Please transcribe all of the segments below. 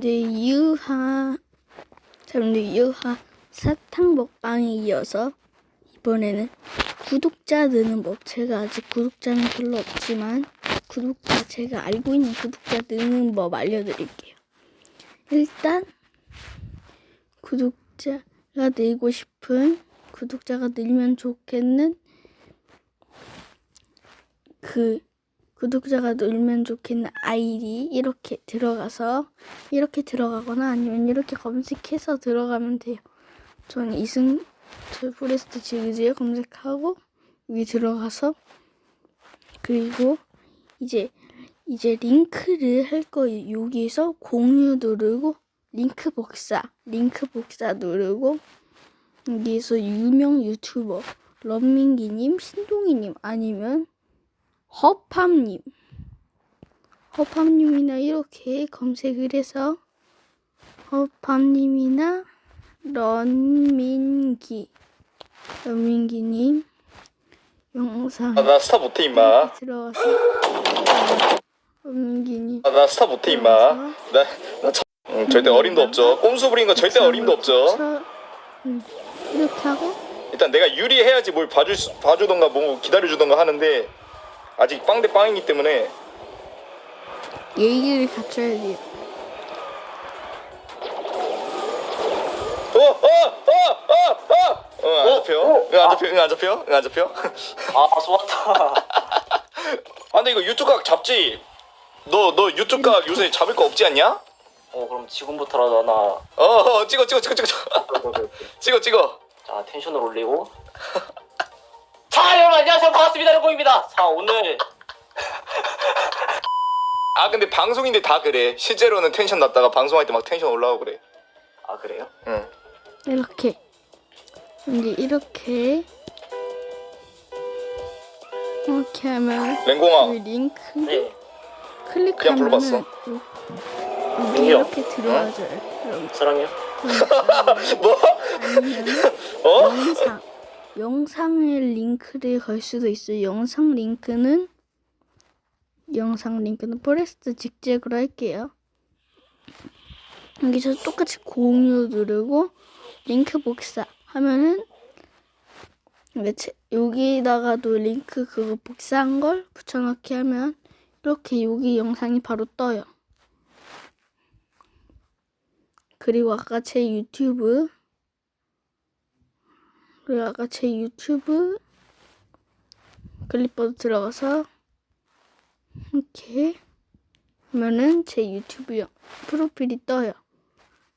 여러분들 유하 여러분들 유하 사탕 먹방에 이어서 이번에는 구독자 느는 법 제가 아직 구독자는 별로 없지만 구독자 제가 알고 있는 구독자 느는 법 알려드릴게요. 일단 구독자가 늘고 싶은 구독자가 늘면 좋겠는 그 구독자가 늘면 좋겠는 아이디 이렇게 들어가서 이렇게 들어가거나 아니면 이렇게 검색해서 들어가면 돼요. 저는 이승 저 포레스트 지그지에 검색하고 여기 들어가서 그리고 이제 이제 링크를 할 거예요. 여기서 공유 누르고 링크 복사 링크 복사 누르고 여기서 유명 유튜버 런민기님 신동이님 아니면 허팜님 허팜님이나 이렇게 검색을 해서 허팜님이나 런민기 런민기님 영상 아, 나 스타 못해 임마. 들어가서 런민기님 아, 나 스타 못해 임마. 나, 나 저, 응, 절대 어림도 없죠. 꼼수 부린 거 절대 어림도 없죠. 쳐- 음, 이렇게 하고 일단 내가 유리해야지 뭘 수, 봐주던가 뭐 기다려주던가 하는데 아직 빵 대 빵이기 때문에 예의를 갖춰야 돼요. 어, 어 어 어 어어어안 잡혀? 응 안 잡혀? 응 안 잡혀? 응 안 잡혀? 아 좋았다. 아 근데 이거 유튜브 각 잡지? 너 너 유튜브 각 요새 잡을 거 없지 않냐? 어 그럼 지금부터라도 하나 어, 어 찍어 찍어 찍어 찍어 찍어 찍어 자 텐션을 올리고. 안녕하세요 반갑습니다 여러분입니다. 자 오늘 아 근데 방송인데 다 그래 실제로는 텐션 났다가 방송할 때 막 텐션 올라오고 그래 아 그래요? 응 이렇게 이제 이렇게 이렇게 하면 랭공아 이 링크 네. 클릭하면은 불러봤어. 이게. 이렇게 들어와줘요. 여러분. 사랑해요. 뭐? 아니면은 어? 영상 영상의 링크를 걸 수도 있어요. 영상 링크는 영상 링크는 포레스트 직책으로 할게요. 여기서 똑같이 공유 누르고 링크 복사 하면은 여기다가도 링크 그거 복사한 걸 붙여넣기 하면 이렇게 여기 영상이 바로 떠요. 그리고 아까 제 유튜브 그리고 아까 제 유튜브 클립보드 들어가서 이렇게 하면은 제 유튜브 영- 프로필이 떠요.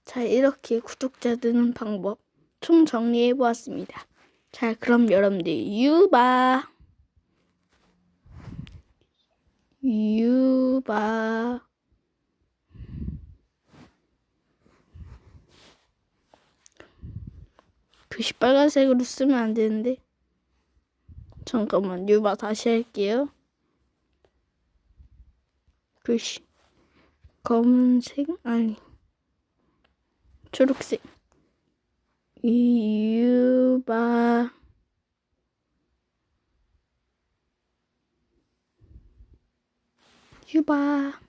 자, 이렇게 구독자 드는 방법 총 정리해 보았습니다. 자, 그럼 여러분들 유바 유바 글씨 빨간색으로 쓰면 안 되는데. 잠깐만 유바 다시 할게요. 글씨. 검은색? 아니. 초록색. 유바. 유바